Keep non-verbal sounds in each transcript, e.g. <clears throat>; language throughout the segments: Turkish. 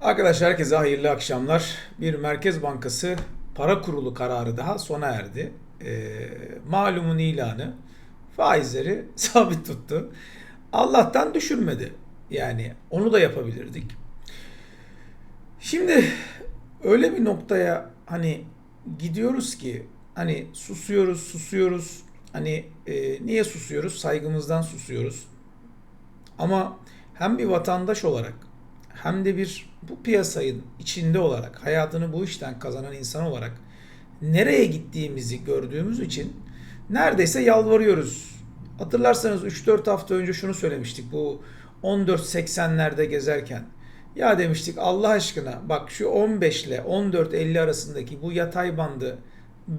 Arkadaşlar herkese hayırlı akşamlar. Bir Merkez Bankası para kurulu kararı daha sona erdi. Ee, malumun ilanı faizleri <laughs> sabit tuttu. Allah'tan düşürmedi. Yani onu da yapabilirdik. Şimdi öyle bir noktaya hani gidiyoruz ki hani susuyoruz, susuyoruz. Hani e, niye susuyoruz? Saygımızdan susuyoruz. Ama hem bir vatandaş olarak hem de bir bu piyasanın içinde olarak hayatını bu işten kazanan insan olarak nereye gittiğimizi gördüğümüz için neredeyse yalvarıyoruz. Hatırlarsanız 3-4 hafta önce şunu söylemiştik bu 14.80'lerde gezerken. Ya demiştik Allah aşkına bak şu 15 ile 14.50 arasındaki bu yatay bandı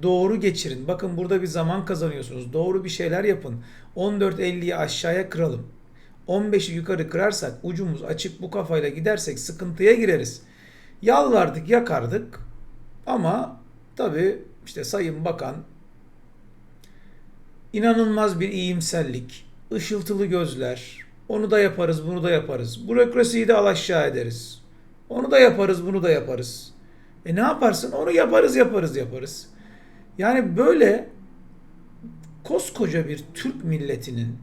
doğru geçirin. Bakın burada bir zaman kazanıyorsunuz. Doğru bir şeyler yapın. 14.50'yi aşağıya kıralım. 15'i yukarı kırarsak ucumuz açık bu kafayla gidersek sıkıntıya gireriz. Yalvardık yakardık ama tabi işte Sayın Bakan inanılmaz bir iyimserlik, ışıltılı gözler, onu da yaparız bunu da yaparız. Bürokrasiyi de alaşağı ederiz. Onu da yaparız bunu da yaparız. E ne yaparsın? Onu yaparız yaparız yaparız. Yani böyle koskoca bir Türk milletinin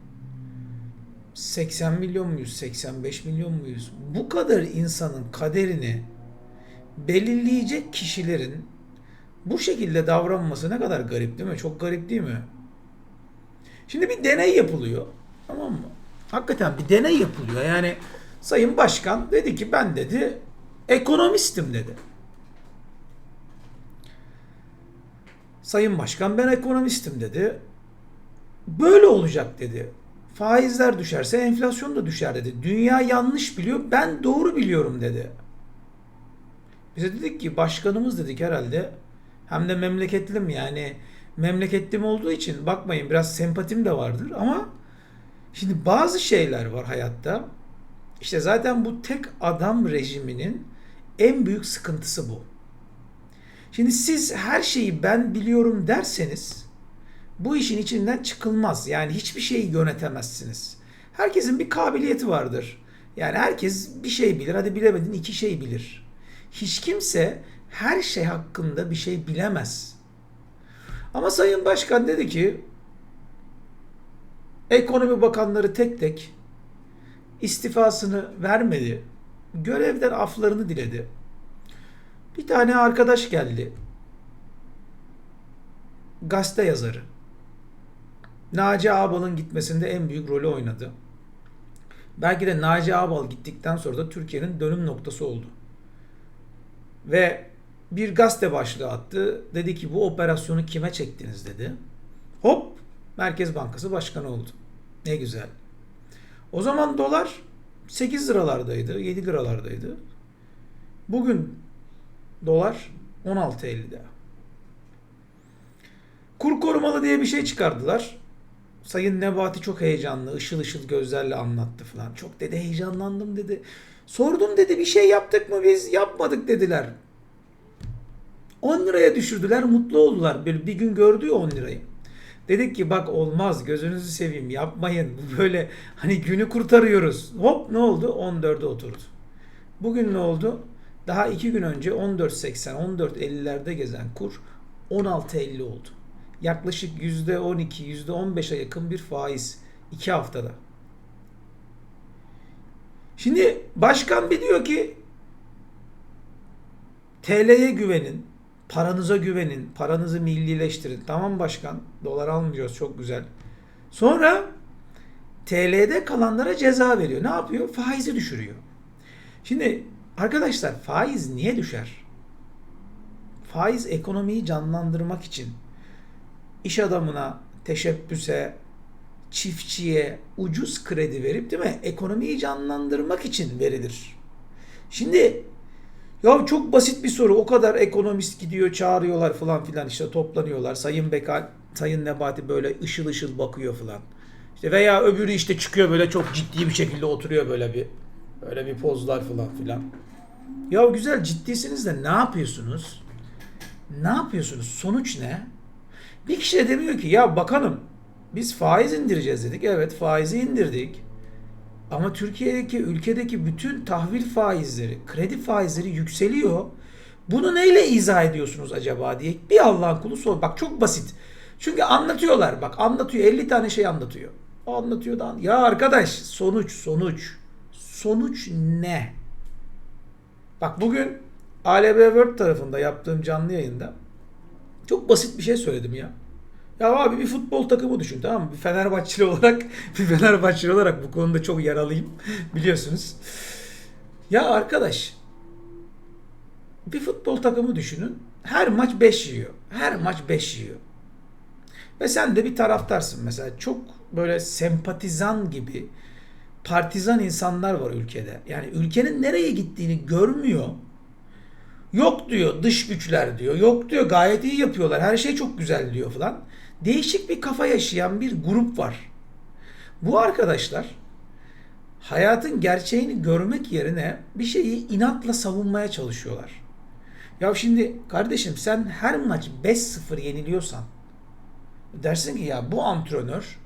80 milyon muyuz, 85 milyon muyuz? Bu kadar insanın kaderini belirleyecek kişilerin bu şekilde davranması ne kadar garip değil mi? Çok garip değil mi? Şimdi bir deney yapılıyor. Tamam mı? Hakikaten bir deney yapılıyor. Yani Sayın Başkan dedi ki ben dedi ekonomistim dedi. Sayın Başkan ben ekonomistim dedi. Böyle olacak dedi. Faizler düşerse enflasyon da düşer dedi. Dünya yanlış biliyor ben doğru biliyorum dedi. Bize dedik ki başkanımız dedik herhalde hem de memleketlim yani memleketlim olduğu için bakmayın biraz sempatim de vardır ama şimdi bazı şeyler var hayatta. İşte zaten bu tek adam rejiminin en büyük sıkıntısı bu. Şimdi siz her şeyi ben biliyorum derseniz bu işin içinden çıkılmaz. Yani hiçbir şeyi yönetemezsiniz. Herkesin bir kabiliyeti vardır. Yani herkes bir şey bilir. Hadi bilemedin iki şey bilir. Hiç kimse her şey hakkında bir şey bilemez. Ama Sayın Başkan dedi ki ekonomi bakanları tek tek istifasını vermedi. Görevden aflarını diledi. Bir tane arkadaş geldi. Gazete yazarı. Naci Ağbal'ın gitmesinde en büyük rolü oynadı. Belki de Naci Ağbal gittikten sonra da Türkiye'nin dönüm noktası oldu. Ve bir gazete başlığı attı. Dedi ki bu operasyonu kime çektiniz dedi. Hop Merkez Bankası Başkanı oldu. Ne güzel. O zaman dolar 8 liralardaydı, 7 liralardaydı. Bugün dolar 16.50'de. Kur korumalı diye bir şey çıkardılar. Sayın Nebati çok heyecanlı, ışıl ışıl gözlerle anlattı falan. Çok dedi heyecanlandım dedi. Sordum dedi bir şey yaptık mı biz? Yapmadık dediler. 10 liraya düşürdüler, mutlu oldular. Bir, bir gün gördü ya 10 lirayı. Dedik ki bak olmaz gözünüzü seveyim yapmayın. Bu böyle hani günü kurtarıyoruz. Hop ne oldu? 14'e oturdu. Bugün ne oldu? Daha iki gün önce 14.80, 14.50'lerde gezen kur 16.50 oldu yaklaşık %12, %15'e yakın bir faiz. 2 haftada. Şimdi başkan bir diyor ki TL'ye güvenin, paranıza güvenin, paranızı millileştirin. Tamam başkan, dolar almıyoruz çok güzel. Sonra TL'de kalanlara ceza veriyor. Ne yapıyor? Faizi düşürüyor. Şimdi arkadaşlar faiz niye düşer? Faiz ekonomiyi canlandırmak için iş adamına, teşebbüse, çiftçiye ucuz kredi verip değil mi? Ekonomiyi canlandırmak için verilir. Şimdi ya çok basit bir soru. O kadar ekonomist gidiyor, çağırıyorlar falan filan işte toplanıyorlar. Sayın Bekal, Sayın Nebati böyle ışıl ışıl bakıyor falan. İşte veya öbürü işte çıkıyor böyle çok ciddi bir şekilde oturuyor böyle bir böyle bir pozlar falan filan. Ya güzel ciddisiniz de ne yapıyorsunuz? Ne yapıyorsunuz? Sonuç ne? Bir kişi de demiyor ki ya bakanım biz faiz indireceğiz dedik. Evet faizi indirdik. Ama Türkiye'deki ülkedeki bütün tahvil faizleri, kredi faizleri yükseliyor. Bunu neyle izah ediyorsunuz acaba diye bir Allah'ın kulu sor. Bak çok basit. Çünkü anlatıyorlar. Bak anlatıyor 50 tane şey anlatıyor. O anlatıyor da ya arkadaş sonuç sonuç. Sonuç ne? Bak bugün ALB World tarafında yaptığım canlı yayında çok basit bir şey söyledim ya. Ya abi bir futbol takımı düşün tamam mı? Bir Fenerbahçeli olarak <laughs> bir Fenerbahçeli olarak bu konuda çok yaralıyım <laughs> biliyorsunuz. Ya arkadaş bir futbol takımı düşünün. Her maç 5 yiyor. Her maç 5 yiyor. Ve sen de bir taraftarsın mesela. Çok böyle sempatizan gibi partizan insanlar var ülkede. Yani ülkenin nereye gittiğini görmüyor. Yok diyor dış güçler diyor. Yok diyor gayet iyi yapıyorlar. Her şey çok güzel diyor falan. Değişik bir kafa yaşayan bir grup var. Bu arkadaşlar hayatın gerçeğini görmek yerine bir şeyi inatla savunmaya çalışıyorlar. Ya şimdi kardeşim sen her maç 5-0 yeniliyorsan dersin ki ya bu antrenör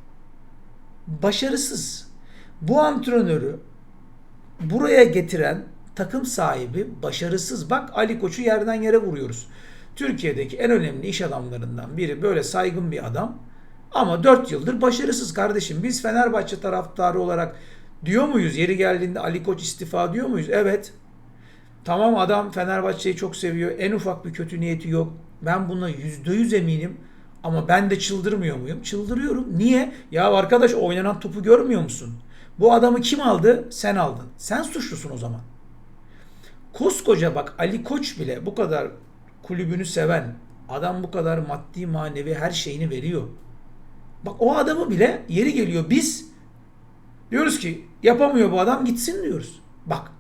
başarısız. Bu antrenörü buraya getiren takım sahibi başarısız. Bak Ali Koç'u yerden yere vuruyoruz. Türkiye'deki en önemli iş adamlarından biri böyle saygın bir adam. Ama 4 yıldır başarısız kardeşim. Biz Fenerbahçe taraftarı olarak diyor muyuz? Yeri geldiğinde Ali Koç istifa diyor muyuz? Evet. Tamam adam Fenerbahçe'yi çok seviyor. En ufak bir kötü niyeti yok. Ben buna %100 eminim. Ama ben de çıldırmıyor muyum? Çıldırıyorum. Niye? Ya arkadaş oynanan topu görmüyor musun? Bu adamı kim aldı? Sen aldın. Sen suçlusun o zaman. Koskoca bak Ali Koç bile bu kadar kulübünü seven adam bu kadar maddi manevi her şeyini veriyor. Bak o adamı bile yeri geliyor biz diyoruz ki yapamıyor bu adam gitsin diyoruz. Bak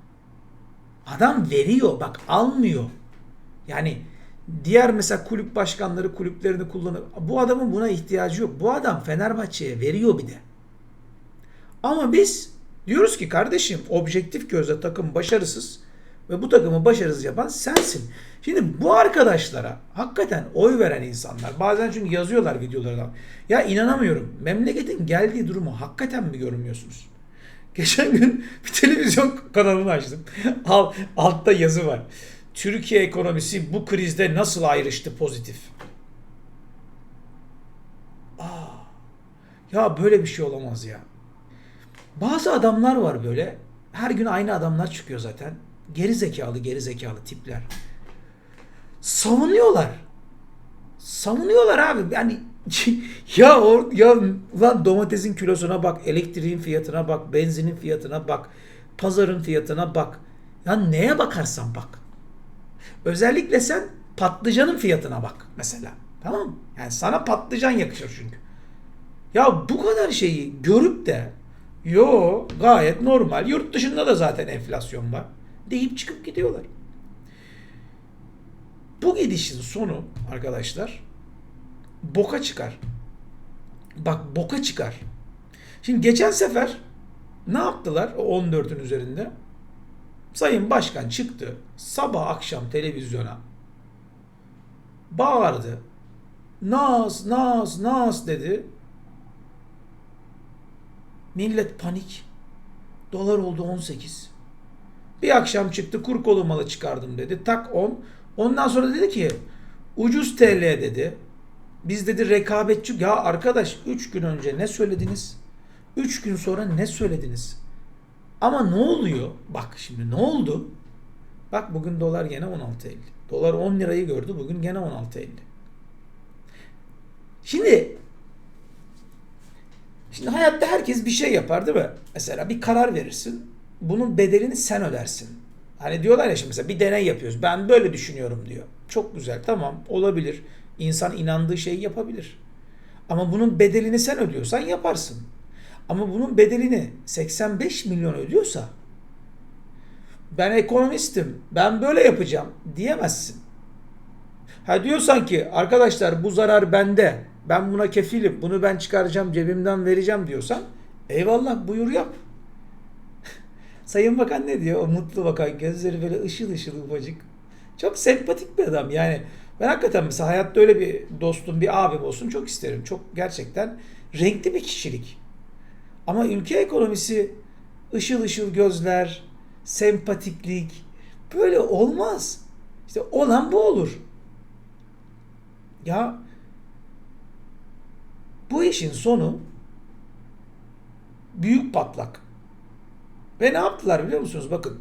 adam veriyor bak almıyor. Yani diğer mesela kulüp başkanları kulüplerini kullanır. Bu adamın buna ihtiyacı yok. Bu adam Fenerbahçe'ye veriyor bir de. Ama biz diyoruz ki kardeşim objektif gözle takım başarısız ve bu takımı başarısız yapan sensin. Şimdi bu arkadaşlara hakikaten oy veren insanlar bazen çünkü yazıyorlar videolardan. Ya inanamıyorum. Memleketin geldiği durumu hakikaten mi görmüyorsunuz? <laughs> Geçen gün bir televizyon kanalını açtım. <laughs> Al, altta yazı var. Türkiye ekonomisi bu krizde nasıl ayrıştı pozitif? Aa, ya böyle bir şey olamaz ya. Bazı adamlar var böyle. Her gün aynı adamlar çıkıyor zaten. Geri zekalı geri zekalı tipler. Savunuyorlar. Savunuyorlar abi. Yani <laughs> ya or, ya ulan domatesin kilosuna bak, elektriğin fiyatına bak, benzinin fiyatına bak, pazarın fiyatına bak. Ya neye bakarsan bak. Özellikle sen patlıcanın fiyatına bak mesela. Tamam? Yani sana patlıcan yakışır çünkü. Ya bu kadar şeyi görüp de yo gayet normal. Yurt dışında da zaten enflasyon var. Deyip çıkıp gidiyorlar. Bu gidişin sonu arkadaşlar boka çıkar. Bak boka çıkar. Şimdi geçen sefer ne yaptılar o 14'ün üzerinde? Sayın Başkan çıktı sabah akşam televizyona bağırdı. Naz, naz, naz dedi. Millet panik. Dolar oldu 18. Bir akşam çıktı kur kolu malı çıkardım dedi. Tak 10. Ondan sonra dedi ki ucuz TL dedi. Biz dedi rekabetçi. Ya arkadaş 3 gün önce ne söylediniz? 3 gün sonra ne söylediniz? Ama ne oluyor? Bak şimdi ne oldu? Bak bugün dolar gene 16.50. Dolar 10 lirayı gördü. Bugün gene 16.50. Şimdi Şimdi hayatta herkes bir şey yapar değil mi? Mesela bir karar verirsin. Bunun bedelini sen ödersin. Hani diyorlar ya şimdi mesela bir deney yapıyoruz. Ben böyle düşünüyorum diyor. Çok güzel tamam olabilir. İnsan inandığı şeyi yapabilir. Ama bunun bedelini sen ödüyorsan yaparsın. Ama bunun bedelini 85 milyon ödüyorsa ben ekonomistim, ben böyle yapacağım diyemezsin. Ha diyorsan ki arkadaşlar bu zarar bende, ben buna kefilim, bunu ben çıkaracağım, cebimden vereceğim diyorsan eyvallah buyur yap. Sayın Bakan ne diyor? O mutlu bakan gözleri böyle ışıl ışıl ufacık. Çok sempatik bir adam yani. Ben hakikaten mesela hayatta öyle bir dostum, bir abim olsun çok isterim. Çok gerçekten renkli bir kişilik. Ama ülke ekonomisi ışıl ışıl gözler, sempatiklik. Böyle olmaz. İşte olan bu olur. Ya bu işin sonu büyük patlak. Ve ne yaptılar biliyor musunuz? Bakın.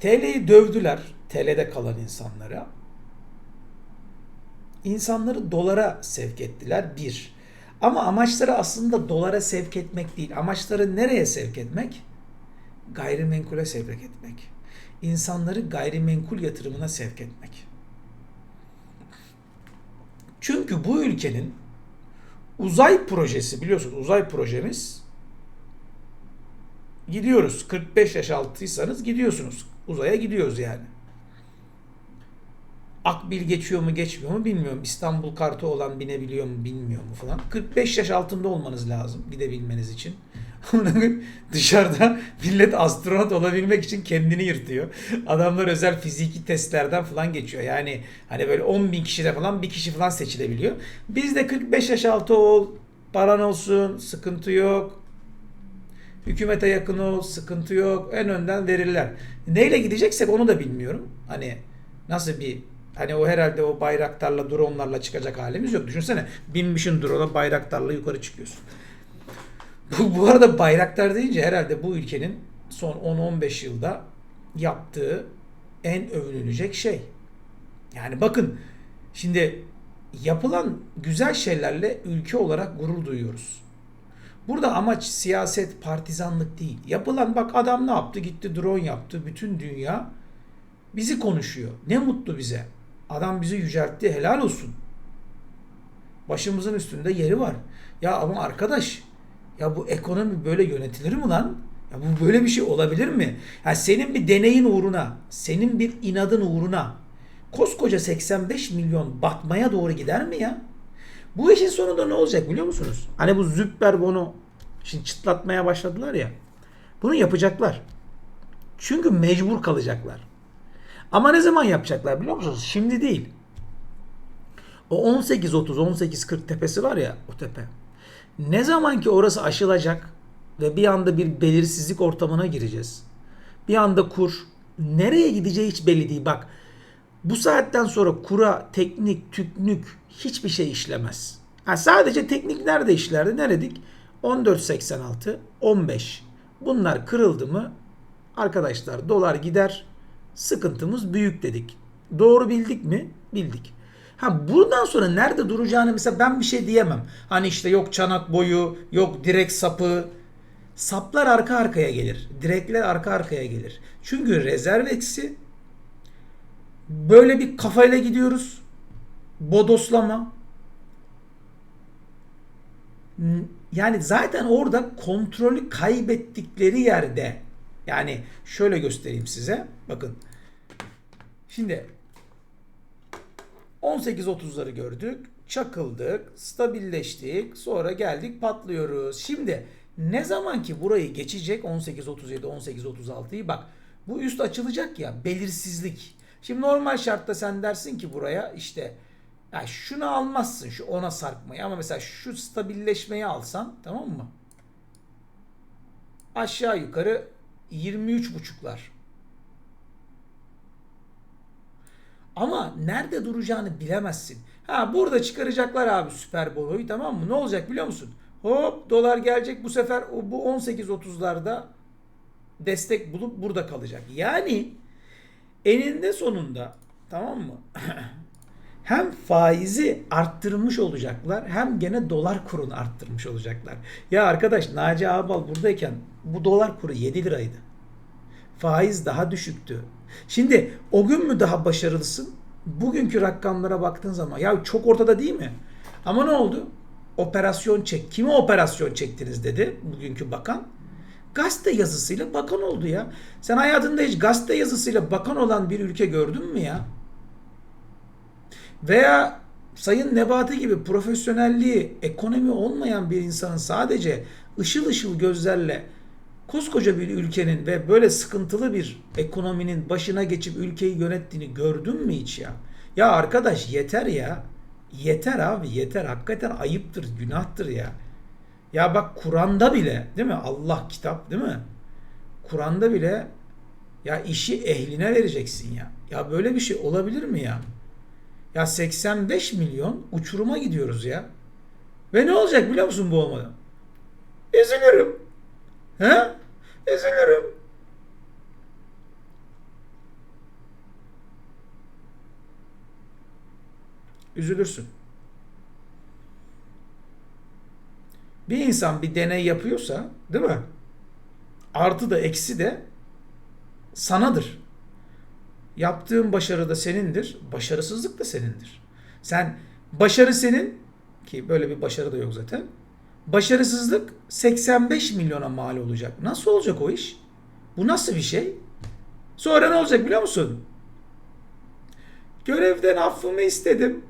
TL'yi dövdüler. TL'de kalan insanlara. İnsanları dolara sevk ettiler. Bir. Ama amaçları aslında dolara sevk etmek değil. Amaçları nereye sevk etmek? Gayrimenkule sevk etmek. İnsanları gayrimenkul yatırımına sevk etmek. Çünkü bu ülkenin uzay projesi biliyorsunuz uzay projemiz gidiyoruz. 45 yaş altıysanız gidiyorsunuz. Uzaya gidiyoruz yani. Akbil geçiyor mu geçmiyor mu bilmiyorum. İstanbul kartı olan binebiliyor mu bilmiyor mu falan. 45 yaş altında olmanız lazım gidebilmeniz için. <laughs> Dışarıda millet astronot olabilmek için kendini yırtıyor. Adamlar özel fiziki testlerden falan geçiyor. Yani hani böyle 10 bin kişide falan bir kişi falan seçilebiliyor. Bizde 45 yaş altı ol, paran olsun, sıkıntı yok. Hükümete yakın ol, sıkıntı yok. En önden verirler. Neyle gideceksek onu da bilmiyorum. Hani nasıl bir Hani o herhalde o bayraktarla, dronlarla çıkacak halimiz yok. Düşünsene binmişin drone'a bayraktarla yukarı çıkıyorsun. Bu, bu arada bayraktar deyince herhalde bu ülkenin son 10-15 yılda yaptığı en övünülecek şey. Yani bakın şimdi yapılan güzel şeylerle ülke olarak gurur duyuyoruz. Burada amaç siyaset, partizanlık değil. Yapılan bak adam ne yaptı? Gitti drone yaptı. Bütün dünya bizi konuşuyor. Ne mutlu bize. Adam bizi yüceltti. Helal olsun. Başımızın üstünde yeri var. Ya ama arkadaş ya bu ekonomi böyle yönetilir mi lan? Ya bu böyle bir şey olabilir mi? Ya senin bir deneyin uğruna, senin bir inadın uğruna koskoca 85 milyon batmaya doğru gider mi ya? Bu işin sonunda ne olacak biliyor musunuz? Hani bu züpper bunu şimdi çıtlatmaya başladılar ya. Bunu yapacaklar. Çünkü mecbur kalacaklar. Ama ne zaman yapacaklar biliyor musunuz? Şimdi değil. O 18-30, 18-40 tepesi var ya o tepe. Ne zaman ki orası aşılacak ve bir anda bir belirsizlik ortamına gireceğiz. Bir anda kur nereye gideceği hiç belli değil. Bak bu saatten sonra kura, teknik, tüknük hiçbir şey işlemez. Ha, sadece teknik nerede işlerdi? Neredik? 14.86, 15. Bunlar kırıldı mı arkadaşlar dolar gider. Sıkıntımız büyük dedik. Doğru bildik mi? Bildik. Ha buradan sonra nerede duracağını mesela ben bir şey diyemem. Hani işte yok çanak boyu, yok direk sapı. Saplar arka arkaya gelir. Direkler arka arkaya gelir. Çünkü rezerv eksi böyle bir kafayla gidiyoruz. Bodoslama. Yani zaten orada kontrolü kaybettikleri yerde yani şöyle göstereyim size. Bakın. Şimdi 18.30'ları gördük. Çakıldık. Stabilleştik. Sonra geldik patlıyoruz. Şimdi ne zaman ki burayı geçecek 18.37 18.36'yı bak bu üst açılacak ya belirsizlik. Şimdi normal şartta sen dersin ki buraya işte ya şunu almazsın şu ona sarkmayı ama mesela şu stabilleşmeyi alsan tamam mı? Aşağı yukarı 23 buçuklar. Ama nerede duracağını bilemezsin. Ha burada çıkaracaklar abi süper bonoyu tamam mı? Ne olacak biliyor musun? Hop dolar gelecek bu sefer bu 18.30'larda destek bulup burada kalacak. Yani eninde sonunda tamam mı? <clears throat> hem faizi arttırmış olacaklar hem gene dolar kurunu arttırmış olacaklar. Ya arkadaş Naci Ağbal buradayken bu dolar kuru 7 liraydı. Faiz daha düşüktü. Şimdi o gün mü daha başarılısın? Bugünkü rakamlara baktığın zaman ya çok ortada değil mi? Ama ne oldu? Operasyon çek. Kime operasyon çektiniz dedi bugünkü bakan. Gazete yazısıyla bakan oldu ya. Sen hayatında hiç gazete yazısıyla bakan olan bir ülke gördün mü ya? Veya Sayın Nebati gibi profesyonelliği, ekonomi olmayan bir insanın sadece ışıl ışıl gözlerle koskoca bir ülkenin ve böyle sıkıntılı bir ekonominin başına geçip ülkeyi yönettiğini gördün mü hiç ya? Ya arkadaş yeter ya. Yeter abi yeter. Hakikaten ayıptır, günahtır ya. Ya bak Kur'an'da bile değil mi? Allah kitap değil mi? Kur'an'da bile ya işi ehline vereceksin ya. Ya böyle bir şey olabilir mi ya? Ya 85 milyon uçuruma gidiyoruz ya. Ve ne olacak biliyor musun bu olmadan? Üzülürüm. He? Üzülürüm. Üzülürsün. Bir insan bir deney yapıyorsa, değil mi? Artı da eksi de sanadır. Yaptığın başarı da senindir, başarısızlık da senindir. Sen başarı senin ki böyle bir başarı da yok zaten. Başarısızlık 85 milyona mal olacak. Nasıl olacak o iş? Bu nasıl bir şey? Sonra ne olacak biliyor musun? Görevden affımı istedim.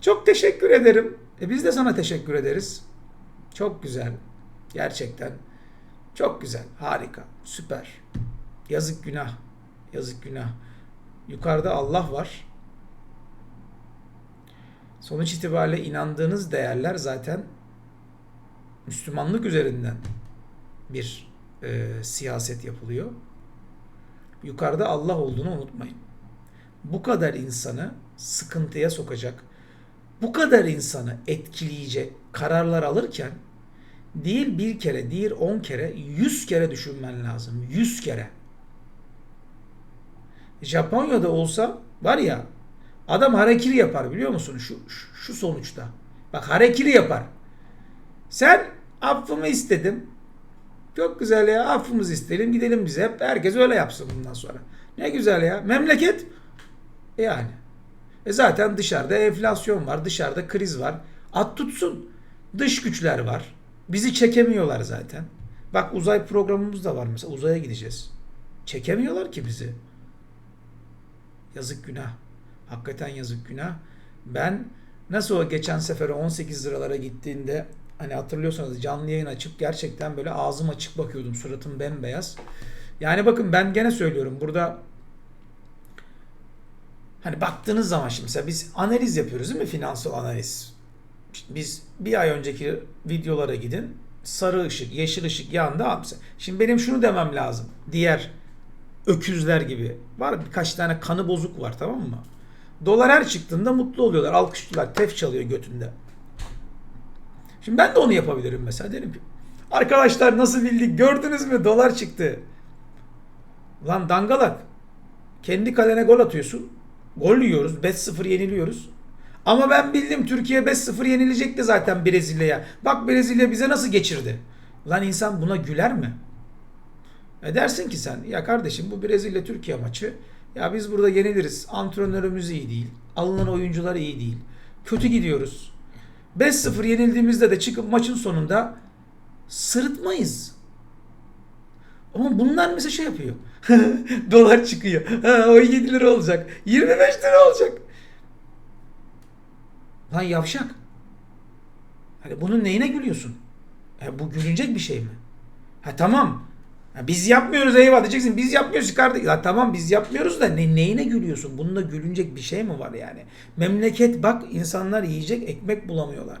Çok teşekkür ederim. E biz de sana teşekkür ederiz. Çok güzel. Gerçekten. Çok güzel. Harika. Süper. Yazık günah. Yazık günah. Yukarıda Allah var. Sonuç itibariyle inandığınız değerler zaten Müslümanlık üzerinden bir e, siyaset yapılıyor. Yukarıda Allah olduğunu unutmayın. Bu kadar insanı sıkıntıya sokacak, bu kadar insanı etkileyecek kararlar alırken değil bir kere, değil on kere, yüz kere düşünmen lazım. Yüz kere. Japonya'da olsa var ya adam harekiri yapar biliyor musun şu, şu, sonuçta. Bak harekiri yapar. Sen affımı istedim. Çok güzel ya affımızı isteyelim gidelim bize. Hep herkes öyle yapsın bundan sonra. Ne güzel ya. Memleket yani. E zaten dışarıda enflasyon var. Dışarıda kriz var. At tutsun. Dış güçler var. Bizi çekemiyorlar zaten. Bak uzay programımız da var mesela. Uzaya gideceğiz. Çekemiyorlar ki bizi. Yazık günah. Hakikaten yazık günah. Ben nasıl o geçen sefer 18 liralara gittiğinde hani hatırlıyorsanız canlı yayın açıp gerçekten böyle ağzım açık bakıyordum. Suratım bembeyaz. Yani bakın ben gene söylüyorum. Burada hani baktığınız zaman şimdi mesela biz analiz yapıyoruz değil mi? Finansal analiz. Biz bir ay önceki videolara gidin. Sarı ışık, yeşil ışık yandı. Şimdi benim şunu demem lazım. Diğer öküzler gibi. Var birkaç tane kanı bozuk var tamam mı? Dolar her çıktığında mutlu oluyorlar. Alkışlıyorlar. Tef çalıyor götünde. Şimdi ben de onu yapabilirim mesela. Derim ki arkadaşlar nasıl bildik gördünüz mü dolar çıktı. Lan dangalak. Kendi kalene gol atıyorsun. Gol yiyoruz. 5-0 yeniliyoruz. Ama ben bildim Türkiye 5-0 yenilecekti zaten Brezilya'ya. Bak Brezilya bize nasıl geçirdi. Lan insan buna güler mi? E dersin ki sen ya kardeşim bu Brezilya Türkiye maçı ya biz burada yeniliriz. Antrenörümüz iyi değil. Alınan oyuncular iyi değil. Kötü gidiyoruz. 5-0 yenildiğimizde de çıkıp maçın sonunda sırıtmayız. Ama bunlar mesela şey yapıyor. <laughs> Dolar çıkıyor. Ha, o 7 lira olacak. 25 lira olacak. Lan yavşak. Hani bunun neyine gülüyorsun? E, bu gülünecek bir şey mi? Ha tamam. Ha, biz yapmıyoruz eyvah diyeceksin. Biz yapmıyoruz kardeşim. Ya tamam biz yapmıyoruz da ne, neyine gülüyorsun? Bununla gülünecek bir şey mi var yani? Memleket bak insanlar yiyecek ekmek bulamıyorlar.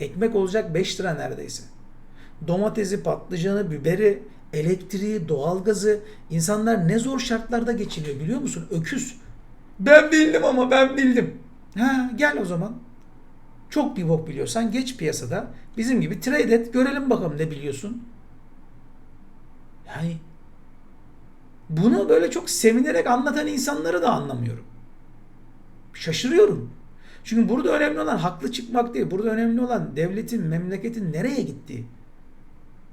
Ekmek olacak 5 lira neredeyse. Domatesi, patlıcanı, biberi, elektriği, doğalgazı insanlar ne zor şartlarda geçiniyor biliyor musun? Öküz. Ben bildim ama ben bildim. Ha gel o zaman. Çok bir bok biliyorsan geç piyasada. Bizim gibi trade et. Görelim bakalım ne biliyorsun. Yani bunu böyle çok sevinerek anlatan insanları da anlamıyorum. Şaşırıyorum. Çünkü burada önemli olan haklı çıkmak değil. Burada önemli olan devletin, memleketin nereye gittiği.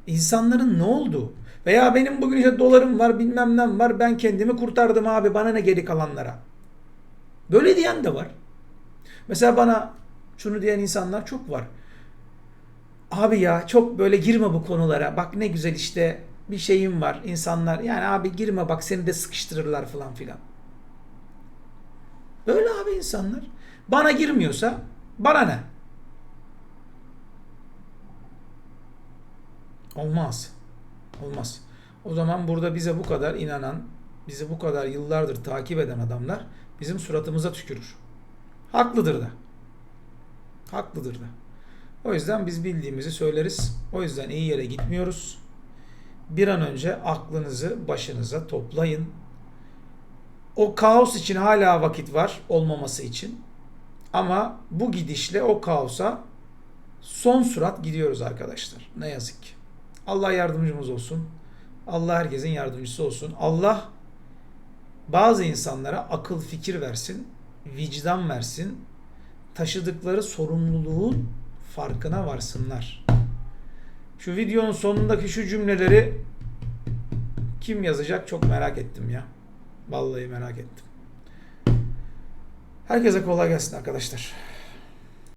İnsanların ne oldu? Veya benim bugün işte dolarım var, bilmem ne var. Ben kendimi kurtardım abi. Bana ne geri kalanlara. Böyle diyen de var. Mesela bana şunu diyen insanlar çok var. Abi ya çok böyle girme bu konulara. Bak ne güzel işte bir şeyim var. İnsanlar yani abi girme bak seni de sıkıştırırlar falan filan. Öyle abi insanlar. Bana girmiyorsa bana ne? Olmaz. Olmaz. O zaman burada bize bu kadar inanan, bizi bu kadar yıllardır takip eden adamlar bizim suratımıza tükürür. Haklıdır da. Haklıdır da. O yüzden biz bildiğimizi söyleriz. O yüzden iyi yere gitmiyoruz. Bir an önce aklınızı başınıza toplayın. O kaos için hala vakit var olmaması için. Ama bu gidişle o kaosa son surat gidiyoruz arkadaşlar. Ne yazık ki. Allah yardımcımız olsun. Allah herkesin yardımcısı olsun. Allah bazı insanlara akıl fikir versin, vicdan versin, taşıdıkları sorumluluğun farkına varsınlar. Şu videonun sonundaki şu cümleleri kim yazacak çok merak ettim ya. Vallahi merak ettim. Herkese kolay gelsin arkadaşlar.